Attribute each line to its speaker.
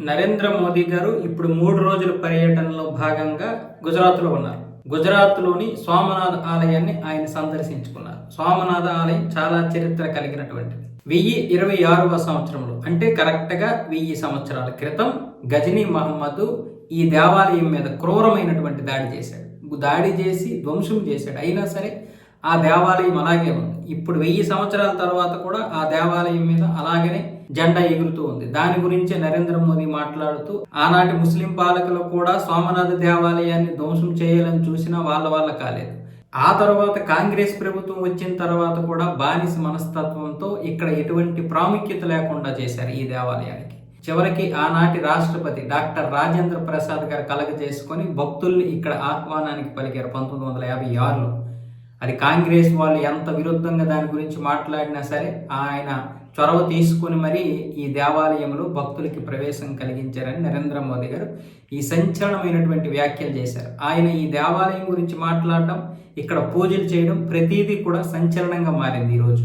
Speaker 1: నరేంద్ర మోదీ గారు ఇప్పుడు మూడు రోజుల పర్యటనలో భాగంగా గుజరాత్లో ఉన్నారు. గుజరాత్లోని సోమనాథ ఆలయాన్ని ఆయన సందర్శించుకున్నారు. సోమనాథ ఆలయం చాలా చరిత్ర కలిగినటువంటిది. వెయ్యి ఇరవై ఆరవ సంవత్సరంలో అంటే కరెక్ట్గా వెయ్యి సంవత్సరాల క్రితం గజనీ మహమ్మద్ ఈ దేవాలయం మీద క్రూరమైనటువంటి దాడి చేశాడు. దాడి చేసి ధ్వంసం చేశాడు. అయినా సరే ఆ దేవాలయం అలాగే ఉంది. ఇప్పుడు వెయ్యి సంవత్సరాల తర్వాత కూడా ఆ దేవాలయం మీద అలాగనే జెండా ఎగురుతూ ఉంది. దాని గురించి నరేంద్ర మోదీ మాట్లాడుతూ ఆనాటి ముస్లిం పాలకులు కూడా సోమనాథ దేవాలయాన్ని ధ్వంసం చేయాలని చూసినా వాళ్ళ వాళ్ళ కాలేదు. ఆ తర్వాత కాంగ్రెస్ ప్రభుత్వం వచ్చిన తర్వాత కూడా బానిస మనస్తత్వంతో ఇక్కడ ఎటువంటి ప్రాముఖ్యత లేకుండా చేశారు ఈ దేవాలయానికి. చివరికి ఆనాటి రాష్ట్రపతి డాక్టర్ రాజేంద్ర ప్రసాద్ గారు కలగ చేసుకొని భక్తుల్ని ఇక్కడ ఆహ్వానానికి పలికారు పంతొమ్మిది వందల యాభై ఆరులో. అది కాంగ్రెస్ వాళ్ళు ఎంత విరుద్ధంగా దాని గురించి మాట్లాడినా సరే ఆయన చొరవ తీసుకొని మరి ఈ దేవాలయంలో భక్తులకి ప్రవేశం కలిగించారని నరేంద్ర మోదీ గారు ఈ సంచలనమైనటువంటి వ్యాఖ్యలు చేశారు. ఆయన ఈ దేవాలయం గురించి మాట్లాడడం ఇక్కడ పూజలు చేయడం ప్రతిదీ కూడా సంచలనంగా మారింది ఈరోజు.